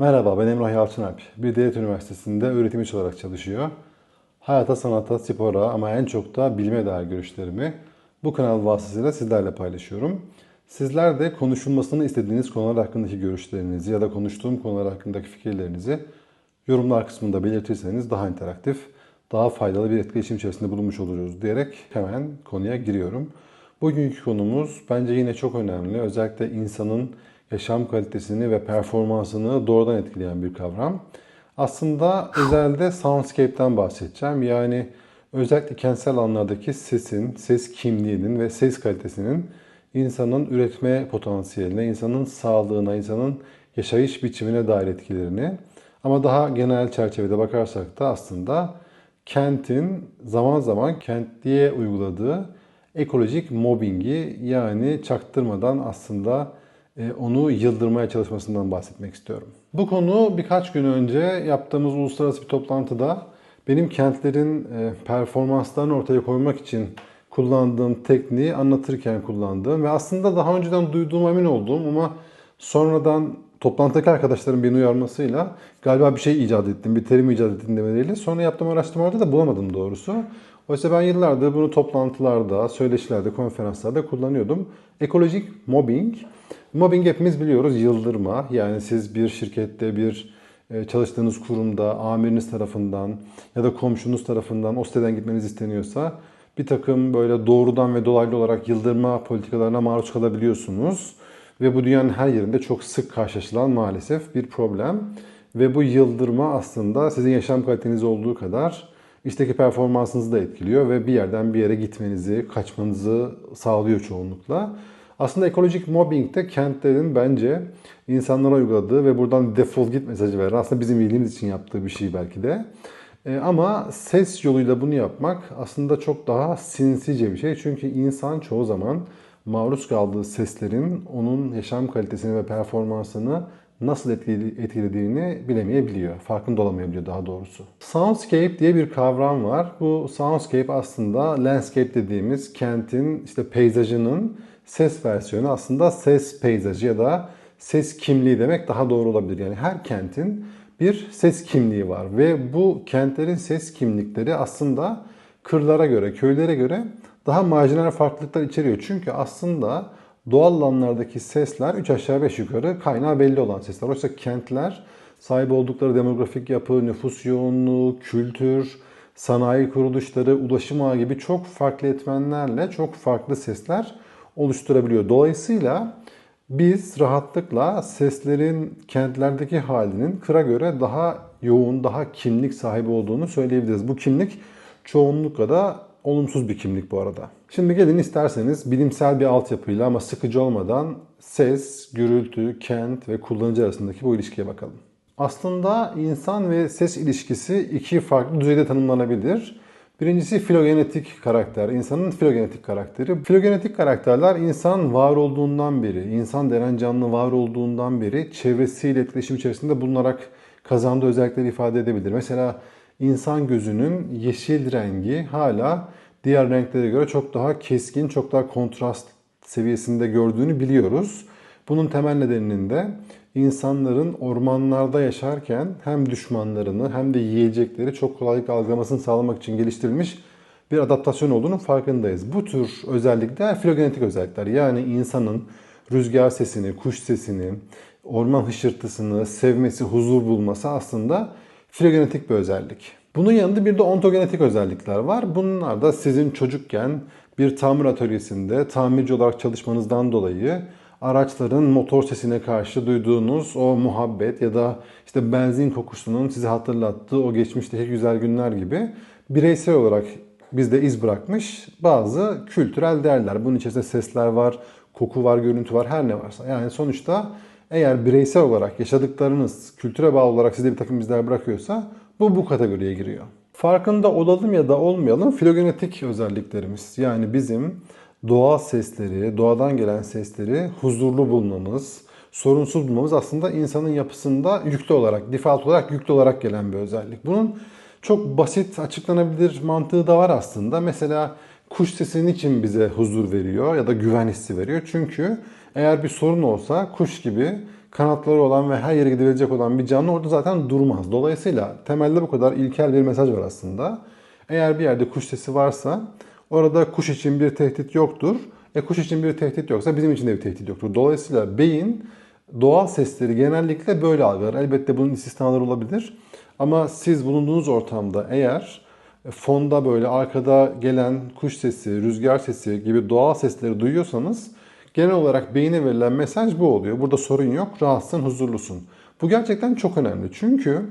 Merhaba, ben Emrah Yalçınerp. Bir devlet üniversitesinde öğretim üyesi olarak çalışıyor. Hayata, sanata, spora ama en çok da bilime dair görüşlerimi bu kanal vasıtasıyla sizlerle paylaşıyorum. Sizler de konuşulmasını istediğiniz konular hakkındaki görüşlerinizi ya da konuştuğum konular hakkındaki fikirlerinizi yorumlar kısmında belirtirseniz daha interaktif, daha faydalı bir etkileşim içerisinde bulunmuş oluruz diyerek hemen konuya giriyorum. Bugünkü konumuz bence yine çok önemli. Özellikle insanın yaşam kalitesini ve performansını doğrudan etkileyen bir kavram. Aslında özelde soundscape'ten bahsedeceğim. Yani özellikle kentsel alanlardaki sesin, ses kimliğinin ve ses kalitesinin insanın üretme potansiyeline, insanın sağlığına, insanın yaşayış biçimine dair etkilerini ama daha genel çerçevede bakarsak da aslında kentin zaman zaman kentliye uyguladığı ekolojik mobbingi yani çaktırmadan aslında onu yıldırmaya çalışmasından bahsetmek istiyorum. Bu konu birkaç gün önce yaptığımız uluslararası bir toplantıda benim kentlerin e, performanslarını ortaya koymak için kullandığım tekniği anlatırken kullandığım ve aslında daha önceden duyduğum emin olduğum ama sonradan toplantıdaki arkadaşlarım beni uyarmasıyla galiba bir şey icat ettim, bir terim icat ettim demeleriyle. Sonra yaptığım araştırmalarda da bulamadım doğrusu. Oysa ben yıllardır bunu toplantılarda, söyleşilerde, konferanslarda kullanıyordum. Ekolojik mobbing. Mobbing hepimiz biliyoruz yıldırma. Yani siz bir şirkette, bir e, çalıştığınız kurumda amiriniz tarafından ya da komşunuz tarafından o siteden gitmeniz isteniyorsa bir takım böyle doğrudan ve dolaylı olarak yıldırma politikalarına maruz kalabiliyorsunuz. Ve bu dünyanın her yerinde çok sık karşılaşılan maalesef bir problem. Ve bu yıldırma aslında sizin yaşam kaliteniz olduğu kadar işteki performansınızı da etkiliyor ve bir yerden bir yere gitmenizi, kaçmanızı sağlıyor çoğunlukla. Aslında ekolojik mobbing de kentlerin bence insanlara uyguladığı ve buradan defol git mesajı veren aslında bizim iyiliğimiz için yaptığı bir şey belki de. E, ama ses yoluyla bunu yapmak aslında çok daha sinsice bir şey. Çünkü insan çoğu zaman maruz kaldığı seslerin onun yaşam kalitesini ve performansını nasıl etkilediğini bilemeyebiliyor. Farkında olamayabiliyor daha doğrusu. Soundscape diye bir kavram var. Bu soundscape aslında landscape dediğimiz kentin işte peyzajının ses versiyonu aslında ses peyzajı ya da ses kimliği demek daha doğru olabilir. Yani her kentin bir ses kimliği var ve bu kentlerin ses kimlikleri aslında kırlara göre, köylere göre daha marjinal farklılıklar içeriyor. Çünkü aslında doğal alanlardaki sesler 3 aşağı 5 yukarı kaynağı belli olan sesler. Oysa kentler sahip oldukları demografik yapı, nüfus yoğunluğu, kültür, sanayi kuruluşları, ulaşım ağı gibi çok farklı etmenlerle çok farklı sesler oluşturabiliyor. Dolayısıyla biz rahatlıkla seslerin kentlerdeki halinin kıra göre daha yoğun, daha kimlik sahibi olduğunu söyleyebiliriz. Bu kimlik çoğunlukla da olumsuz bir kimlik bu arada. Şimdi gelin isterseniz bilimsel bir altyapıyla ama sıkıcı olmadan ses, gürültü, kent ve kullanıcı arasındaki bu ilişkiye bakalım. Aslında insan ve ses ilişkisi iki farklı düzeyde tanımlanabilir. Birincisi filogenetik karakter, insanın filogenetik karakteri. Filogenetik karakterler insan var olduğundan beri, insan denen canlı var olduğundan beri çevresiyle etkileşim içerisinde bulunarak kazandığı özellikleri ifade edebilir. Mesela insan gözünün yeşil rengi hala diğer renklere göre çok daha keskin, çok daha kontrast seviyesinde gördüğünü biliyoruz. Bunun temel nedeninin de insanların ormanlarda yaşarken hem düşmanlarını hem de yiyecekleri çok kolaylıkla algılamasını sağlamak için geliştirilmiş bir adaptasyon olduğunun farkındayız. Bu tür özellikler filogenetik özellikler. Yani insanın rüzgar sesini, kuş sesini, orman hışırtısını sevmesi, huzur bulması aslında filogenetik bir özellik. Bunun yanında bir de ontogenetik özellikler var. Bunlar da sizin çocukken bir tamir atölyesinde tamirci olarak çalışmanızdan dolayı araçların motor sesine karşı duyduğunuz o muhabbet ya da işte benzin kokusunun sizi hatırlattığı o geçmişteki güzel günler gibi bireysel olarak bizde iz bırakmış bazı kültürel değerler. Bunun içerisinde sesler var, koku var, görüntü var, her ne varsa. Yani sonuçta eğer bireysel olarak yaşadıklarınız kültüre bağlı olarak size bir takım izler bırakıyorsa bu bu kategoriye giriyor. Farkında olalım ya da olmayalım filogenetik özelliklerimiz. Yani bizim doğal sesleri, doğadan gelen sesleri huzurlu bulmamız, sorunsuz bulmamız aslında insanın yapısında yüklü olarak, default olarak yüklü olarak gelen bir özellik. Bunun çok basit açıklanabilir mantığı da var aslında. Mesela kuş sesinin için bize huzur veriyor ya da güven hissi veriyor. Çünkü eğer bir sorun olsa kuş gibi kanatları olan ve her yere gidebilecek olan bir canlı orada zaten durmaz. Dolayısıyla temelde bu kadar ilkel bir mesaj var aslında. Eğer bir yerde kuş sesi varsa orada kuş için bir tehdit yoktur. E kuş için bir tehdit yoksa bizim için de bir tehdit yoktur. Dolayısıyla beyin doğal sesleri genellikle böyle algılar. Elbette bunun istisnaları olabilir. Ama siz bulunduğunuz ortamda eğer fonda böyle arkada gelen kuş sesi, rüzgar sesi gibi doğal sesleri duyuyorsanız genel olarak beyine verilen mesaj bu oluyor. Burada sorun yok, rahatsın, huzurlusun. Bu gerçekten çok önemli. Çünkü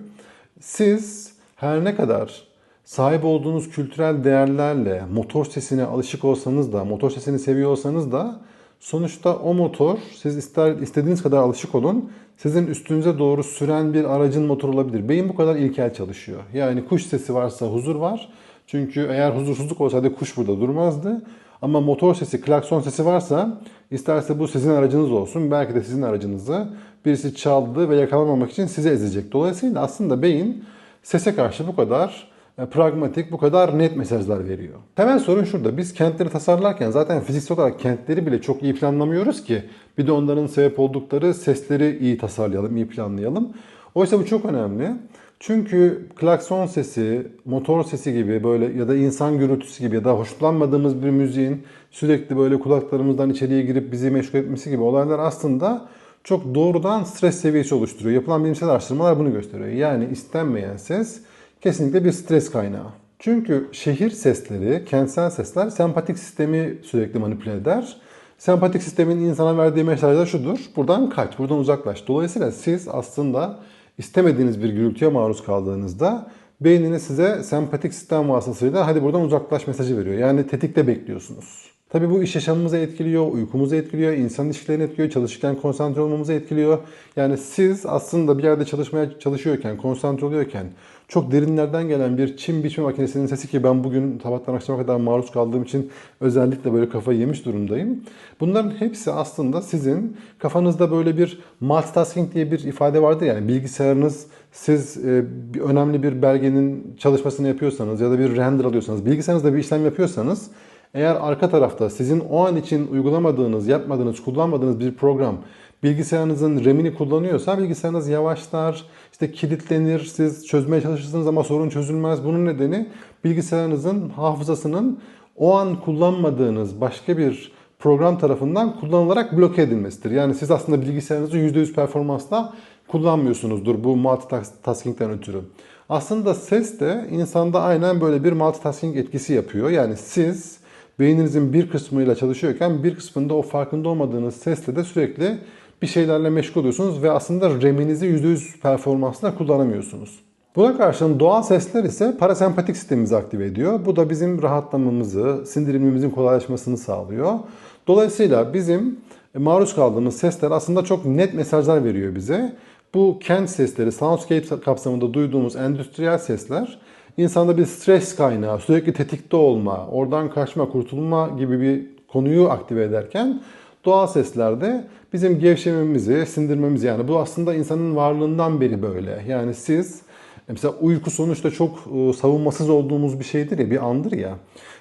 siz her ne kadar sahip olduğunuz kültürel değerlerle motor sesine alışık olsanız da, motor sesini seviyor olsanız da sonuçta o motor siz ister istediğiniz kadar alışık olun sizin üstünüze doğru süren bir aracın motoru olabilir. Beyin bu kadar ilkel çalışıyor. Yani kuş sesi varsa huzur var. Çünkü eğer huzursuzluk olsaydı kuş burada durmazdı. Ama motor sesi, klakson sesi varsa isterse bu sizin aracınız olsun. Belki de sizin aracınızı birisi çaldı ve yakalamamak için sizi ezecek. Dolayısıyla aslında beyin sese karşı bu kadar pragmatik, bu kadar net mesajlar veriyor. Temel sorun şurada. Biz kentleri tasarlarken zaten fiziksel olarak kentleri bile çok iyi planlamıyoruz ki bir de onların sebep oldukları sesleri iyi tasarlayalım, iyi planlayalım. Oysa bu çok önemli. Çünkü klakson sesi, motor sesi gibi böyle ya da insan gürültüsü gibi ya da hoşlanmadığımız bir müziğin sürekli böyle kulaklarımızdan içeriye girip bizi meşgul etmesi gibi olaylar aslında çok doğrudan stres seviyesi oluşturuyor. Yapılan bilimsel araştırmalar bunu gösteriyor. Yani istenmeyen ses kesinlikle bir stres kaynağı. Çünkü şehir sesleri, kentsel sesler sempatik sistemi sürekli manipüle eder. Sempatik sistemin insana verdiği mesaj da şudur. Buradan kaç, buradan uzaklaş. Dolayısıyla siz aslında istemediğiniz bir gürültüye maruz kaldığınızda beyniniz size sempatik sistem vasıtasıyla hadi buradan uzaklaş mesajı veriyor. Yani tetikte bekliyorsunuz. Tabi bu iş yaşamımızı etkiliyor, uykumuzu etkiliyor, insan ilişkilerini etkiliyor, çalışırken konsantre olmamızı etkiliyor. Yani siz aslında bir yerde çalışmaya çalışıyorken, konsantre oluyorken çok derinlerden gelen bir çim biçme makinesinin sesi ki ben bugün sabahtan akşama kadar maruz kaldığım için özellikle böyle kafayı yemiş durumdayım. Bunların hepsi aslında sizin kafanızda böyle bir multitasking diye bir ifade vardı yani bilgisayarınız siz e, bir, önemli bir belgenin çalışmasını yapıyorsanız ya da bir render alıyorsanız, bilgisayarınızda bir işlem yapıyorsanız eğer arka tarafta sizin o an için uygulamadığınız, yapmadığınız, kullanmadığınız bir program bilgisayarınızın RAM'ini kullanıyorsa bilgisayarınız yavaşlar, işte kilitlenir, siz çözmeye çalışırsınız ama sorun çözülmez. Bunun nedeni bilgisayarınızın hafızasının o an kullanmadığınız başka bir program tarafından kullanılarak bloke edilmesidir. Yani siz aslında bilgisayarınızı %100 performansla kullanmıyorsunuzdur bu multitasking'den ötürü. Aslında ses de insanda aynen böyle bir multitasking etkisi yapıyor. Yani siz beyninizin bir kısmıyla çalışıyorken bir kısmında o farkında olmadığınız sesle de sürekli bir şeylerle meşgul oluyorsunuz ve aslında RAM'inizi %100 performansla kullanamıyorsunuz. Buna karşın doğal sesler ise parasempatik sistemimizi aktive ediyor. Bu da bizim rahatlamamızı, sindirimimizin kolaylaşmasını sağlıyor. Dolayısıyla bizim maruz kaldığımız sesler aslında çok net mesajlar veriyor bize. Bu kent sesleri, soundscape kapsamında duyduğumuz endüstriyel sesler insanda bir stres kaynağı, sürekli tetikte olma, oradan kaçma, kurtulma gibi bir konuyu aktive ederken doğal seslerde bizim gevşememizi, sindirmemizi yani bu aslında insanın varlığından beri böyle. Yani siz mesela uyku sonuçta çok e, savunmasız olduğumuz bir şeydir ya, bir andır ya.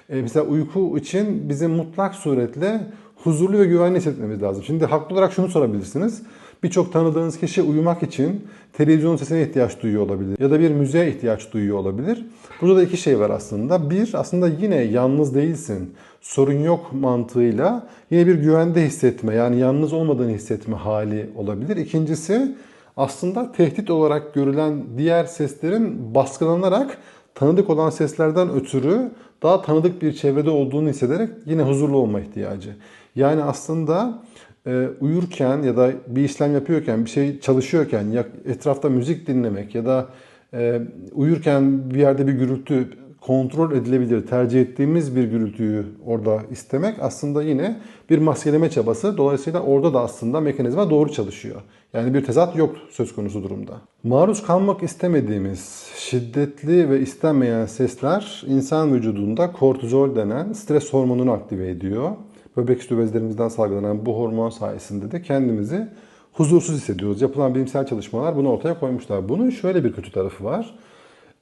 E, mesela uyku için bizim mutlak suretle huzurlu ve güvenli hissetmemiz lazım. Şimdi haklı olarak şunu sorabilirsiniz. Birçok tanıdığınız kişi uyumak için televizyon sesine ihtiyaç duyuyor olabilir ya da bir müziğe ihtiyaç duyuyor olabilir. Burada da iki şey var aslında. Bir aslında yine yalnız değilsin, sorun yok mantığıyla yine bir güvende hissetme yani yalnız olmadığını hissetme hali olabilir. İkincisi aslında tehdit olarak görülen diğer seslerin baskılanarak tanıdık olan seslerden ötürü daha tanıdık bir çevrede olduğunu hissederek yine huzurlu olma ihtiyacı. Yani aslında e, uyurken ya da bir işlem yapıyorken, bir şey çalışıyorken, ya etrafta müzik dinlemek ya da e, uyurken bir yerde bir gürültü kontrol edilebilir, tercih ettiğimiz bir gürültüyü orada istemek aslında yine bir maskeleme çabası. Dolayısıyla orada da aslında mekanizma doğru çalışıyor. Yani bir tezat yok söz konusu durumda. Maruz kalmak istemediğimiz şiddetli ve istenmeyen sesler insan vücudunda kortizol denen stres hormonunu aktive ediyor böbrek üstü bezlerimizden salgılanan bu hormon sayesinde de kendimizi huzursuz hissediyoruz. Yapılan bilimsel çalışmalar bunu ortaya koymuşlar. Bunun şöyle bir kötü tarafı var.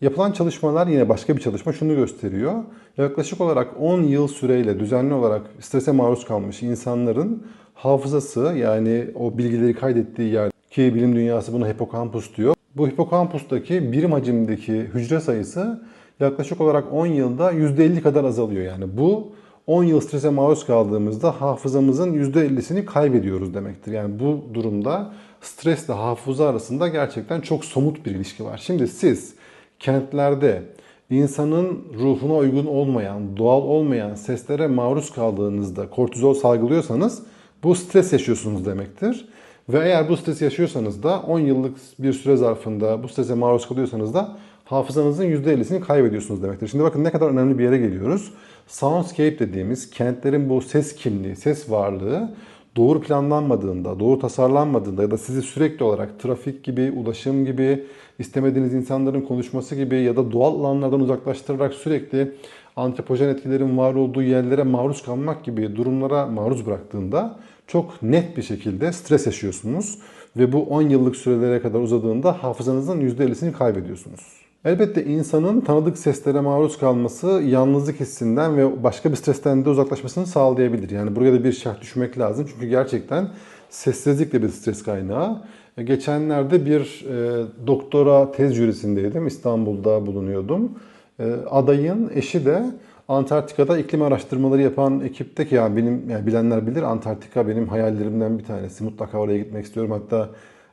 Yapılan çalışmalar yine başka bir çalışma şunu gösteriyor. Yaklaşık olarak 10 yıl süreyle düzenli olarak strese maruz kalmış insanların hafızası yani o bilgileri kaydettiği yer ki bilim dünyası buna hipokampus diyor. Bu hipokampustaki birim hacimdeki hücre sayısı yaklaşık olarak 10 yılda %50 kadar azalıyor. Yani bu 10 yıl strese maruz kaldığımızda hafızamızın %50'sini kaybediyoruz demektir. Yani bu durumda stresle hafıza arasında gerçekten çok somut bir ilişki var. Şimdi siz kentlerde insanın ruhuna uygun olmayan, doğal olmayan seslere maruz kaldığınızda kortizol salgılıyorsanız bu stres yaşıyorsunuz demektir. Ve eğer bu stres yaşıyorsanız da 10 yıllık bir süre zarfında bu strese maruz kalıyorsanız da hafızanızın %50'sini kaybediyorsunuz demektir. Şimdi bakın ne kadar önemli bir yere geliyoruz. Soundscape dediğimiz kentlerin bu ses kimliği, ses varlığı doğru planlanmadığında, doğru tasarlanmadığında ya da sizi sürekli olarak trafik gibi, ulaşım gibi, istemediğiniz insanların konuşması gibi ya da doğal alanlardan uzaklaştırarak sürekli antropojen etkilerin var olduğu yerlere maruz kalmak gibi durumlara maruz bıraktığında çok net bir şekilde stres yaşıyorsunuz ve bu 10 yıllık sürelere kadar uzadığında hafızanızın %50'sini kaybediyorsunuz. Elbette insanın tanıdık seslere maruz kalması yalnızlık hissinden ve başka bir stresten de uzaklaşmasını sağlayabilir. Yani buraya da bir şart düşmek lazım. Çünkü gerçekten sessizlik de bir stres kaynağı. E, geçenlerde bir e, doktora tez jürisindeydim. İstanbul'da bulunuyordum. E, adayın eşi de Antarktika'da iklim araştırmaları yapan ekipteki yani benim yani bilenler bilir Antarktika benim hayallerimden bir tanesi. Mutlaka oraya gitmek istiyorum. Hatta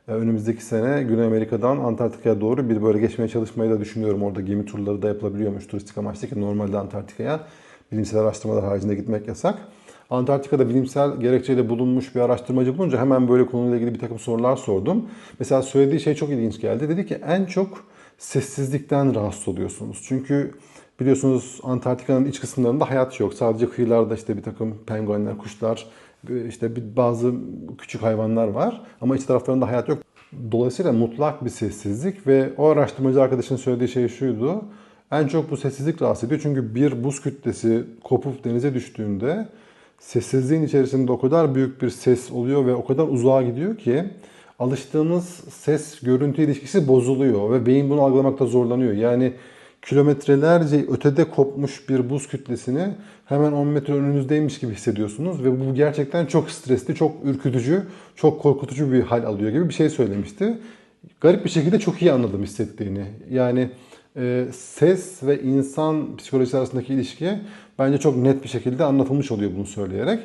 önümüzdeki sene Güney Amerika'dan Antarktika'ya doğru bir böyle geçmeye çalışmayı da düşünüyorum. Orada gemi turları da yapılabiliyormuş turistik amaçlı ki normalde Antarktika'ya bilimsel araştırmalar haricinde gitmek yasak. Antarktika'da bilimsel gerekçeyle bulunmuş bir araştırmacı bulunca hemen böyle konuyla ilgili bir takım sorular sordum. Mesela söylediği şey çok ilginç geldi. Dedi ki en çok sessizlikten rahatsız oluyorsunuz. Çünkü biliyorsunuz Antarktika'nın iç kısımlarında hayat yok. Sadece kıyılarda işte bir takım penguenler, kuşlar, işte bazı küçük hayvanlar var ama iç taraflarında hayat yok. Dolayısıyla mutlak bir sessizlik ve o araştırmacı arkadaşın söylediği şey şuydu. En çok bu sessizlik rahatsız ediyor çünkü bir buz kütlesi kopup denize düştüğünde sessizliğin içerisinde o kadar büyük bir ses oluyor ve o kadar uzağa gidiyor ki alıştığımız ses görüntü ilişkisi bozuluyor ve beyin bunu algılamakta zorlanıyor. Yani kilometrelerce ötede kopmuş bir buz kütlesini hemen 10 metre önünüzdeymiş gibi hissediyorsunuz ve bu gerçekten çok stresli, çok ürkütücü, çok korkutucu bir hal alıyor gibi bir şey söylemişti. Garip bir şekilde çok iyi anladım hissettiğini. Yani e, ses ve insan psikolojisi arasındaki ilişki bence çok net bir şekilde anlatılmış oluyor bunu söyleyerek.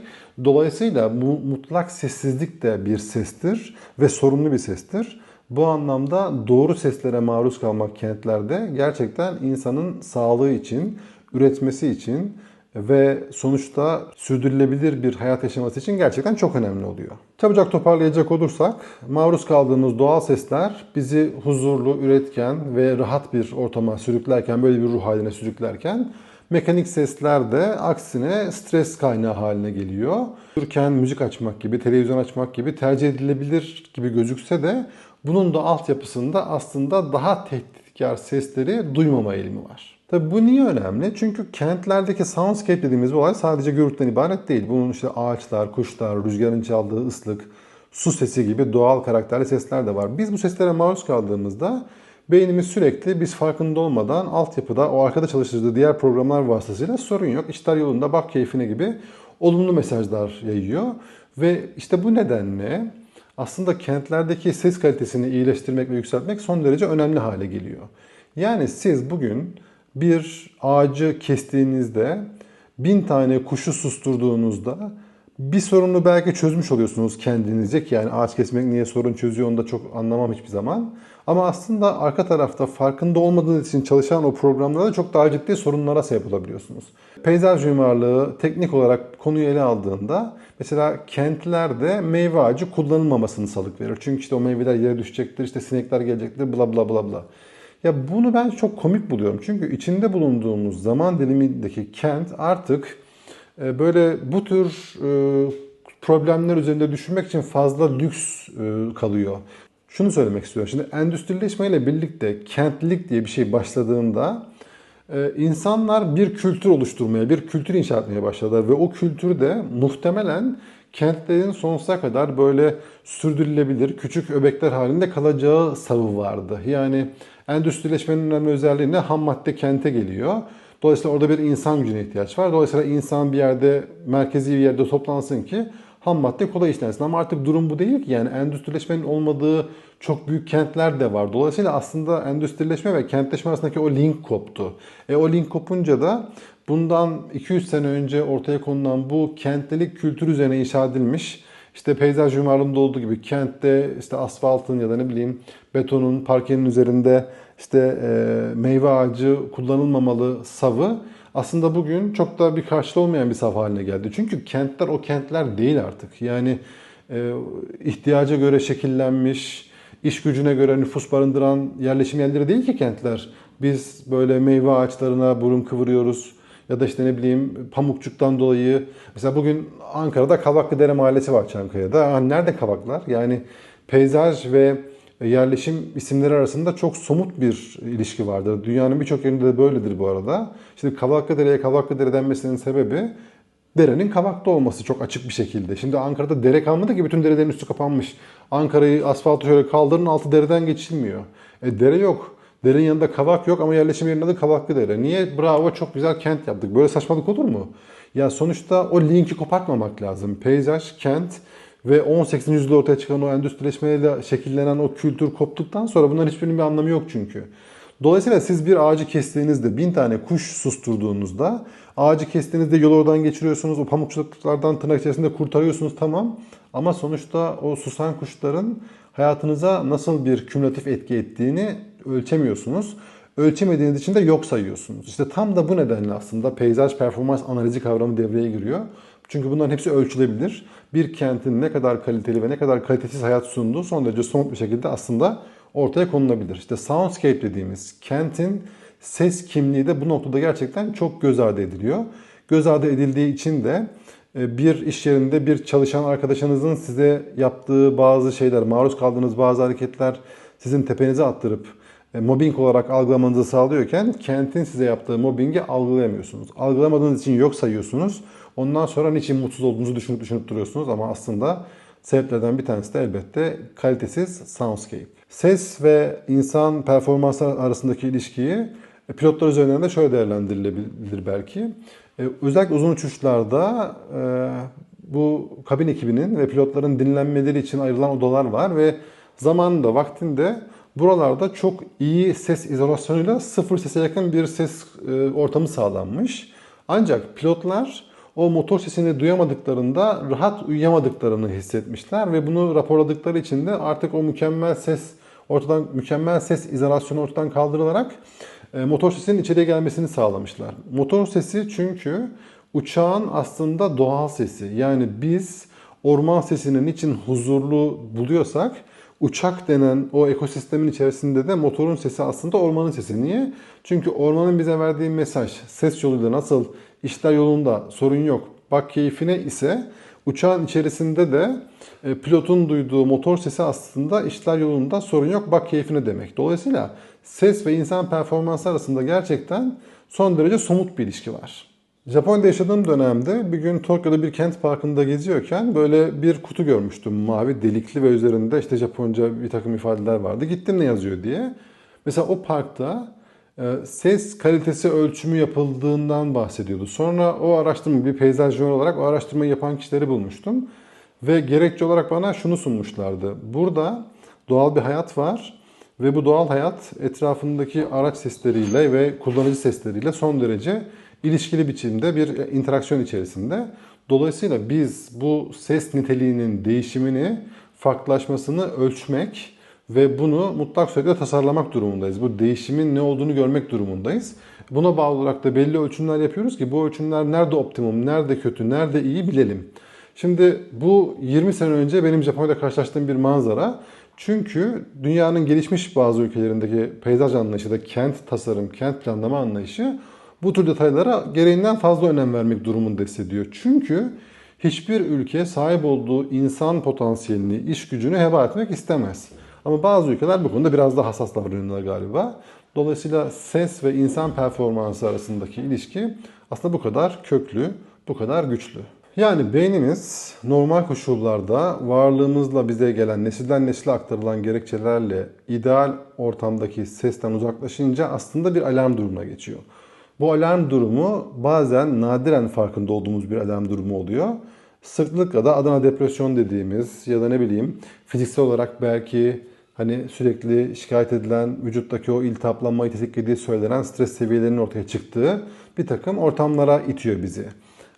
Dolayısıyla bu mutlak sessizlik de bir sestir ve sorumlu bir sestir. Bu anlamda doğru seslere maruz kalmak kentlerde gerçekten insanın sağlığı için, üretmesi için ve sonuçta sürdürülebilir bir hayat yaşaması için gerçekten çok önemli oluyor. Çabucak toparlayacak olursak, maruz kaldığımız doğal sesler bizi huzurlu, üretken ve rahat bir ortama sürüklerken, böyle bir ruh haline sürüklerken Mekanik sesler de aksine stres kaynağı haline geliyor. Yürürken müzik açmak gibi, televizyon açmak gibi tercih edilebilir gibi gözükse de bunun da altyapısında aslında daha tehditkar sesleri duymama eğilimi var. Tabi bu niye önemli? Çünkü kentlerdeki soundscape dediğimiz olay sadece gürültüden ibaret değil. Bunun işte ağaçlar, kuşlar, rüzgarın çaldığı ıslık, su sesi gibi doğal karakterli sesler de var. Biz bu seslere maruz kaldığımızda beynimiz sürekli biz farkında olmadan altyapıda o arkada çalıştırdığı diğer programlar vasıtasıyla sorun yok. İşler yolunda bak keyfine gibi olumlu mesajlar yayıyor. Ve işte bu nedenle aslında kentlerdeki ses kalitesini iyileştirmek ve yükseltmek son derece önemli hale geliyor. Yani siz bugün bir ağacı kestiğinizde bin tane kuşu susturduğunuzda bir sorunu belki çözmüş oluyorsunuz kendinizce yani ağaç kesmek niye sorun çözüyor onu da çok anlamam hiçbir zaman. Ama aslında arka tarafta farkında olmadığınız için çalışan o programlarda çok daha ciddi sorunlara sebep olabiliyorsunuz. Peyzaj mimarlığı teknik olarak konuyu ele aldığında mesela kentlerde meyve ağacı kullanılmamasını salık verir. Çünkü işte o meyveler yere düşecektir, işte sinekler gelecektir, bla bla bla bla. Ya bunu ben çok komik buluyorum. Çünkü içinde bulunduğumuz zaman dilimindeki kent artık e, böyle bu tür e, problemler üzerinde düşünmek için fazla lüks e, kalıyor. Şunu söylemek istiyorum. Şimdi endüstrileşmeyle birlikte kentlilik diye bir şey başladığında insanlar bir kültür oluşturmaya, bir kültür inşa etmeye başladılar ve o kültür de muhtemelen kentlerin sonsuza kadar böyle sürdürülebilir küçük öbekler halinde kalacağı savı vardı. Yani endüstrileşmenin önemli özelliği ne? Ham madde kente geliyor. Dolayısıyla orada bir insan gücüne ihtiyaç var. Dolayısıyla insan bir yerde, merkezi bir yerde toplansın ki ham madde kolay işlensin. Ama artık durum bu değil ki. Yani endüstrileşmenin olmadığı çok büyük kentler de var. Dolayısıyla aslında endüstrileşme ve kentleşme arasındaki o link koptu. E o link kopunca da bundan 200 sene önce ortaya konulan bu kentlilik kültür üzerine inşa edilmiş işte peyzaj mimarlığında olduğu gibi kentte işte asfaltın ya da ne bileyim betonun parkenin üzerinde işte e, meyve ağacı kullanılmamalı savı aslında bugün çok da bir karşılığı olmayan bir sav haline geldi. Çünkü kentler o kentler değil artık. Yani e, ihtiyaca göre şekillenmiş, iş gücüne göre nüfus barındıran yerleşim yerleri değil ki kentler. Biz böyle meyve ağaçlarına burun kıvırıyoruz ya da işte ne bileyim Pamukçuk'tan dolayı mesela bugün Ankara'da Kavaklıdere Mahallesi var Çankaya'da. Ha, nerede Kavaklar? Yani peyzaj ve yerleşim isimleri arasında çok somut bir ilişki vardır. Dünyanın birçok yerinde de böyledir bu arada. Şimdi Kavaklıdere'ye Kavaklıdere denmesinin sebebi derenin kavakta olması çok açık bir şekilde. Şimdi Ankara'da dere kalmadı ki bütün derelerin üstü kapanmış. Ankara'yı asfaltı şöyle kaldırın altı dereden geçilmiyor. E dere yok. Derenin yanında kavak yok ama yerleşim yerinin adı Kavaklı Dere. Niye? Bravo çok güzel kent yaptık. Böyle saçmalık olur mu? Ya sonuçta o linki kopartmamak lazım. Peyzaj, kent ve 18. yüzyılda ortaya çıkan o endüstrileşmeyle şekillenen o kültür koptuktan sonra bunların hiçbirinin bir anlamı yok çünkü. Dolayısıyla siz bir ağacı kestiğinizde, bin tane kuş susturduğunuzda, ağacı kestiğinizde yol oradan geçiriyorsunuz, o pamukçuluklardan tırnak içerisinde kurtarıyorsunuz tamam. Ama sonuçta o susan kuşların hayatınıza nasıl bir kümülatif etki ettiğini ölçemiyorsunuz. Ölçemediğiniz için de yok sayıyorsunuz. İşte tam da bu nedenle aslında peyzaj performans analizi kavramı devreye giriyor. Çünkü bunların hepsi ölçülebilir. Bir kentin ne kadar kaliteli ve ne kadar kalitesiz hayat sunduğu son derece somut bir şekilde aslında ortaya konulabilir. İşte soundscape dediğimiz kentin ses kimliği de bu noktada gerçekten çok göz ardı ediliyor. Göz ardı edildiği için de e, bir iş yerinde bir çalışan arkadaşınızın size yaptığı bazı şeyler, maruz kaldığınız bazı hareketler sizin tepenize attırıp e, mobbing olarak algılamanızı sağlıyorken kentin size yaptığı mobbingi algılayamıyorsunuz. Algılamadığınız için yok sayıyorsunuz. Ondan sonra niçin mutsuz olduğunuzu düşünüp düşünüp duruyorsunuz ama aslında sebeplerden bir tanesi de elbette kalitesiz soundscape. Ses ve insan performanslar arasındaki ilişkiyi e, pilotlar üzerinden de şöyle değerlendirilebilir belki. E, özellikle uzun uçuşlarda bu kabin ekibinin ve pilotların dinlenmeleri için ayrılan odalar var ve zamanında, vaktinde buralarda çok iyi ses izolasyonuyla sıfır sese yakın bir ses e, ortamı sağlanmış. Ancak pilotlar o motor sesini duyamadıklarında rahat uyuyamadıklarını hissetmişler ve bunu raporladıkları için de artık o mükemmel ses ortadan mükemmel ses izolasyonu ortadan kaldırılarak e, motor sesinin içeriye gelmesini sağlamışlar. Motor sesi çünkü uçağın aslında doğal sesi. Yani biz orman sesinin için huzurlu buluyorsak uçak denen o ekosistemin içerisinde de motorun sesi aslında ormanın sesi. Niye? Çünkü ormanın bize verdiği mesaj ses yoluyla nasıl işler yolunda sorun yok bak keyfine ise uçağın içerisinde de e, pilotun duyduğu motor sesi aslında işler yolunda sorun yok bak keyfine demek. Dolayısıyla ses ve insan performansı arasında gerçekten son derece somut bir ilişki var. Japonya'da yaşadığım dönemde bir gün Tokyo'da bir kent parkında geziyorken böyle bir kutu görmüştüm. Mavi delikli ve üzerinde işte Japonca bir takım ifadeler vardı. Gittim ne yazıyor diye. Mesela o parkta ses kalitesi ölçümü yapıldığından bahsediyordu. Sonra o araştırma bir peyzajcı olarak o araştırmayı yapan kişileri bulmuştum. Ve gerekçe olarak bana şunu sunmuşlardı. Burada doğal bir hayat var ve bu doğal hayat etrafındaki araç sesleriyle ve kullanıcı sesleriyle son derece ilişkili biçimde bir interaksiyon içerisinde. Dolayısıyla biz bu ses niteliğinin değişimini, farklılaşmasını ölçmek ve bunu mutlak surette tasarlamak durumundayız. Bu değişimin ne olduğunu görmek durumundayız. Buna bağlı olarak da belli ölçümler yapıyoruz ki bu ölçümler nerede optimum, nerede kötü, nerede iyi bilelim. Şimdi bu 20 sene önce benim Japonya'da karşılaştığım bir manzara. Çünkü dünyanın gelişmiş bazı ülkelerindeki peyzaj anlayışı da kent tasarım, kent planlama anlayışı bu tür detaylara gereğinden fazla önem vermek durumunda hissediyor. Çünkü hiçbir ülke sahip olduğu insan potansiyelini, iş gücünü heba etmek istemez. Ama bazı ülkeler bu konuda biraz daha hassas davranıyorlar galiba. Dolayısıyla ses ve insan performansı arasındaki ilişki aslında bu kadar köklü, bu kadar güçlü. Yani beynimiz normal koşullarda varlığımızla bize gelen nesilden nesile aktarılan gerekçelerle ideal ortamdaki sesten uzaklaşınca aslında bir alarm durumuna geçiyor. Bu alarm durumu bazen nadiren farkında olduğumuz bir alarm durumu oluyor. Sıklıkla da Adana depresyon dediğimiz ya da ne bileyim fiziksel olarak belki hani sürekli şikayet edilen vücuttaki o iltihaplanmayı tetiklediği söylenen stres seviyelerinin ortaya çıktığı bir takım ortamlara itiyor bizi.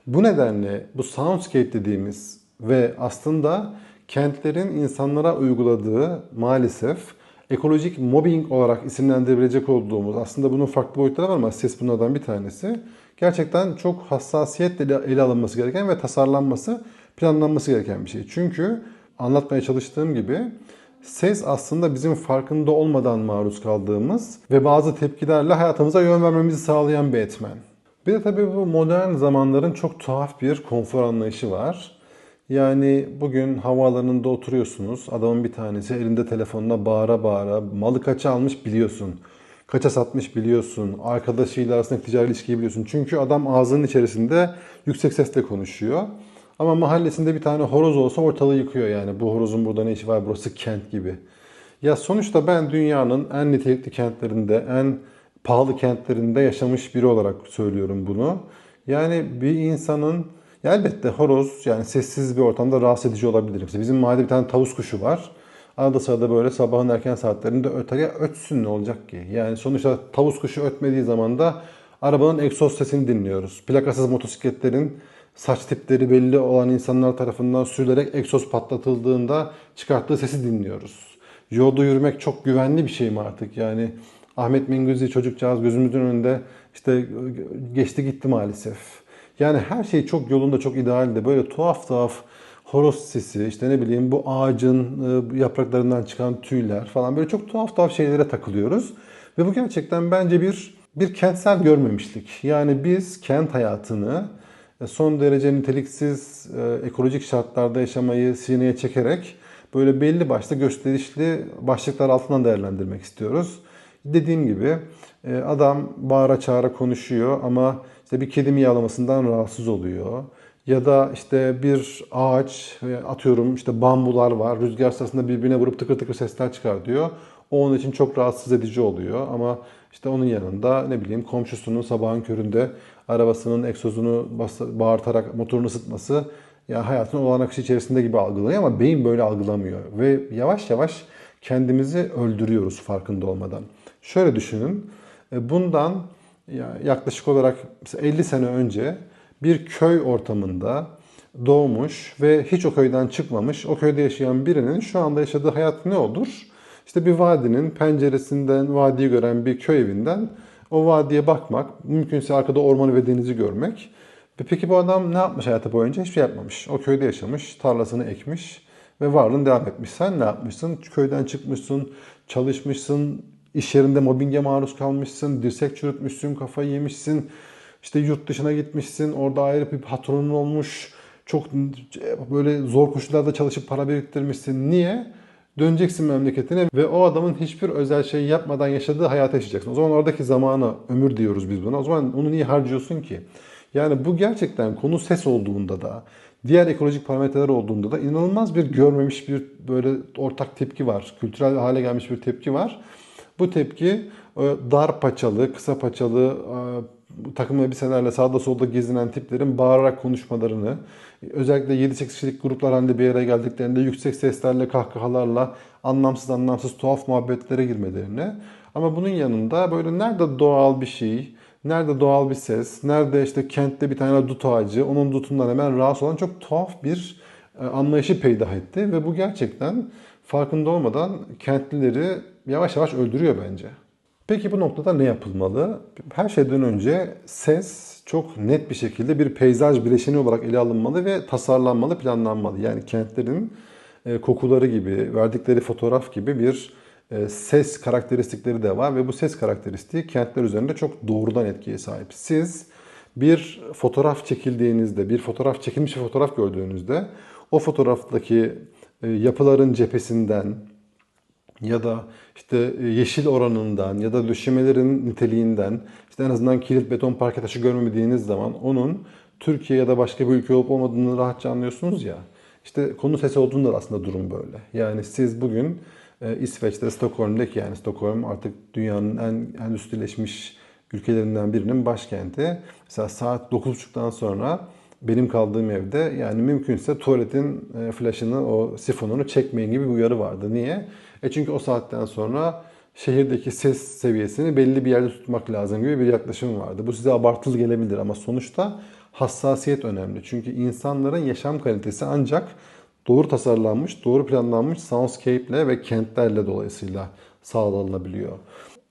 Bu nedenle bu soundscape dediğimiz ve aslında kentlerin insanlara uyguladığı maalesef ekolojik mobbing olarak isimlendirebilecek olduğumuz aslında bunun farklı boyutları var ama ses bunlardan bir tanesi. Gerçekten çok hassasiyetle ele alınması gereken ve tasarlanması, planlanması gereken bir şey. Çünkü anlatmaya çalıştığım gibi ses aslında bizim farkında olmadan maruz kaldığımız ve bazı tepkilerle hayatımıza yön vermemizi sağlayan bir etmen. Bir de tabii bu modern zamanların çok tuhaf bir konfor anlayışı var. Yani bugün havaalanında oturuyorsunuz. Adamın bir tanesi elinde telefonuna bağıra bağıra malı kaça almış biliyorsun. Kaça satmış biliyorsun. Arkadaşıyla arasındaki ticari ilişkiyi biliyorsun. Çünkü adam ağzının içerisinde yüksek sesle konuşuyor. Ama mahallesinde bir tane horoz olsa ortalığı yıkıyor yani. Bu horozun burada ne işi var burası kent gibi. Ya sonuçta ben dünyanın en nitelikli kentlerinde, en pahalı kentlerinde yaşamış biri olarak söylüyorum bunu. Yani bir insanın ya elbette horoz yani sessiz bir ortamda rahatsız edici olabilir. Mesela bizim mahallede bir tane tavus kuşu var. Arada sırada böyle sabahın erken saatlerinde öter ya ötsün ne olacak ki? Yani sonuçta tavus kuşu ötmediği zaman da arabanın egzoz sesini dinliyoruz. Plakasız motosikletlerin saç tipleri belli olan insanlar tarafından sürülerek egzoz patlatıldığında çıkarttığı sesi dinliyoruz. Yolda yürümek çok güvenli bir şey mi artık? Yani Ahmet Minguzzi çocukcağız gözümüzün önünde işte geçti gitti maalesef. Yani her şey çok yolunda çok idealde böyle tuhaf tuhaf horoz sesi işte ne bileyim bu ağacın e, yapraklarından çıkan tüyler falan böyle çok tuhaf tuhaf şeylere takılıyoruz. Ve bu gerçekten bence bir bir kentsel görmemişlik. Yani biz kent hayatını son derece niteliksiz e, ekolojik şartlarda yaşamayı sineye çekerek böyle belli başlı gösterişli başlıklar altından değerlendirmek istiyoruz. Dediğim gibi e, adam bağıra çağıra konuşuyor ama işte bir kedi miyavlamasından rahatsız oluyor. Ya da işte bir ağaç atıyorum işte bambular var rüzgar sırasında birbirine vurup tıkır tıkır sesler çıkar diyor. O onun için çok rahatsız edici oluyor ama işte onun yanında ne bileyim komşusunun sabahın köründe arabasının egzozunu bağırtarak motorunu ısıtması ya hayatın olağan akışı içerisinde gibi algılıyor ama beyin böyle algılamıyor. Ve yavaş yavaş kendimizi öldürüyoruz farkında olmadan. Şöyle düşünün. E, bundan yaklaşık olarak 50 sene önce bir köy ortamında doğmuş ve hiç o köyden çıkmamış, o köyde yaşayan birinin şu anda yaşadığı hayat ne olur? İşte bir vadinin penceresinden vadiyi gören bir köy evinden o vadiye bakmak, mümkünse arkada ormanı ve denizi görmek. Peki bu adam ne yapmış hayatı boyunca? Hiçbir şey yapmamış. O köyde yaşamış, tarlasını ekmiş ve varlığını devam etmiş. Sen ne yapmışsın? Köyden çıkmışsın, çalışmışsın, iş yerinde mobbinge maruz kalmışsın, dirsek çürütmüşsün, kafayı yemişsin. İşte yurt dışına gitmişsin, orada ayrı bir patronun olmuş. Çok böyle zor koşullarda çalışıp para biriktirmişsin. Niye? Döneceksin memleketine ve o adamın hiçbir özel şey yapmadan yaşadığı hayatı yaşayacaksın. O zaman oradaki zamana ömür diyoruz biz buna. O zaman onu niye harcıyorsun ki? Yani bu gerçekten konu ses olduğunda da, diğer ekolojik parametreler olduğunda da inanılmaz bir görmemiş bir böyle ortak tepki var. Kültürel hale gelmiş bir tepki var. Bu tepki dar paçalı, kısa paçalı takım elbiselerle sağda solda gezinen tiplerin bağırarak konuşmalarını, özellikle 7-8 kişilik gruplar halinde bir yere geldiklerinde yüksek seslerle, kahkahalarla anlamsız anlamsız tuhaf muhabbetlere girmelerini. Ama bunun yanında böyle nerede doğal bir şey, nerede doğal bir ses, nerede işte kentte bir tane dut ağacı, onun dutundan hemen rahatsız olan çok tuhaf bir e, anlayışı peydah etti. Ve bu gerçekten farkında olmadan kentlileri yavaş yavaş öldürüyor bence. Peki bu noktada ne yapılmalı? Her şeyden önce ses çok net bir şekilde bir peyzaj bileşeni olarak ele alınmalı ve tasarlanmalı, planlanmalı. Yani kentlerin e, kokuları gibi, verdikleri fotoğraf gibi bir e, ses karakteristikleri de var ve bu ses karakteristiği kentler üzerinde çok doğrudan etkiye sahip. Siz bir fotoğraf çekildiğinizde, bir fotoğraf çekilmiş bir fotoğraf gördüğünüzde o fotoğraftaki e, yapıların cephesinden, ya da işte e, yeşil oranından ya da döşemelerin niteliğinden işte en azından kilit beton parke taşı görmediğiniz zaman onun Türkiye ya da başka bir ülke olup olmadığını rahatça anlıyorsunuz ya. İşte konu sesi olduğunda da aslında durum böyle. Yani siz bugün e, İsveç'te Stockholm'daki yani Stockholm artık dünyanın en endüstrileşmiş ülkelerinden birinin başkenti. Mesela saat 9.30'dan sonra benim kaldığım evde yani mümkünse tuvaletin e, flaşını, o sifonunu çekmeyin gibi bir uyarı vardı. Niye? E çünkü o saatten sonra şehirdeki ses seviyesini belli bir yerde tutmak lazım gibi bir yaklaşım vardı. Bu size abartılı gelebilir ama sonuçta hassasiyet önemli. Çünkü insanların yaşam kalitesi ancak doğru tasarlanmış, doğru planlanmış soundscape'le ve kentlerle dolayısıyla sağlanabiliyor.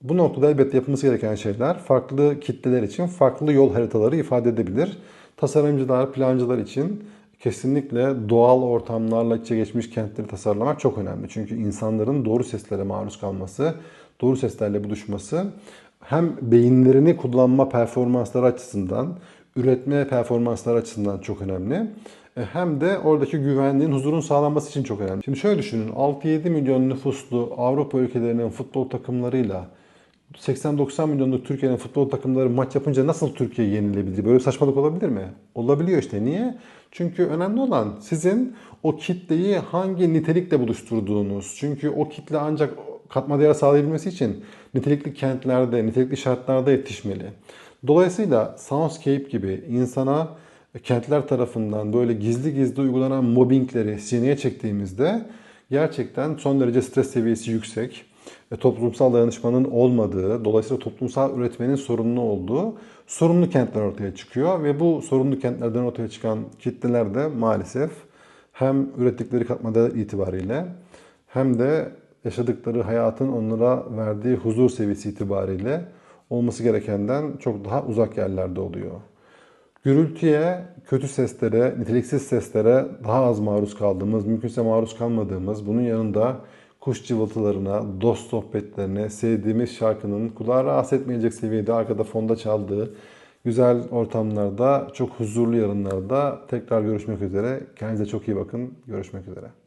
Bu noktada elbette yapılması gereken şeyler farklı kitleler için farklı yol haritaları ifade edebilir. Tasarımcılar, plancılar için kesinlikle doğal ortamlarla içe geçmiş kentleri tasarlamak çok önemli. Çünkü insanların doğru seslere maruz kalması, doğru seslerle buluşması hem beyinlerini kullanma performansları açısından, üretme performansları açısından çok önemli. E, Hem de oradaki güvenliğin, huzurun sağlanması için çok önemli. Şimdi şöyle düşünün, 6-7 milyon nüfuslu Avrupa ülkelerinin futbol takımlarıyla 80-90 milyonluk Türkiye'nin futbol takımları maç yapınca nasıl Türkiye yenilebilir? Böyle bir saçmalık olabilir mi? Olabiliyor işte. Niye? Çünkü önemli olan sizin o kitleyi hangi nitelikle buluşturduğunuz. Çünkü o kitle ancak katma değer sağlayabilmesi için nitelikli kentlerde, nitelikli şartlarda yetişmeli. Dolayısıyla Soundscape gibi insana kentler tarafından böyle gizli gizli uygulanan mobbingleri sineye çektiğimizde gerçekten son derece stres seviyesi yüksek, toplumsal dayanışmanın olmadığı, dolayısıyla toplumsal üretmenin sorunlu olduğu sorunlu kentler ortaya çıkıyor ve bu sorunlu kentlerden ortaya çıkan kitleler de maalesef hem ürettikleri katma değer itibariyle hem de yaşadıkları hayatın onlara verdiği huzur seviyesi itibariyle olması gerekenden çok daha uzak yerlerde oluyor. Gürültüye, kötü seslere, niteliksiz seslere daha az maruz kaldığımız, mümkünse maruz kalmadığımız, bunun yanında kuş cıvıltılarına, dost sohbetlerine, sevdiğimiz şarkının kulağa rahatsız etmeyecek seviyede arkada fonda çaldığı güzel ortamlarda, çok huzurlu yarınlarda tekrar görüşmek üzere. Kendinize çok iyi bakın. Görüşmek üzere.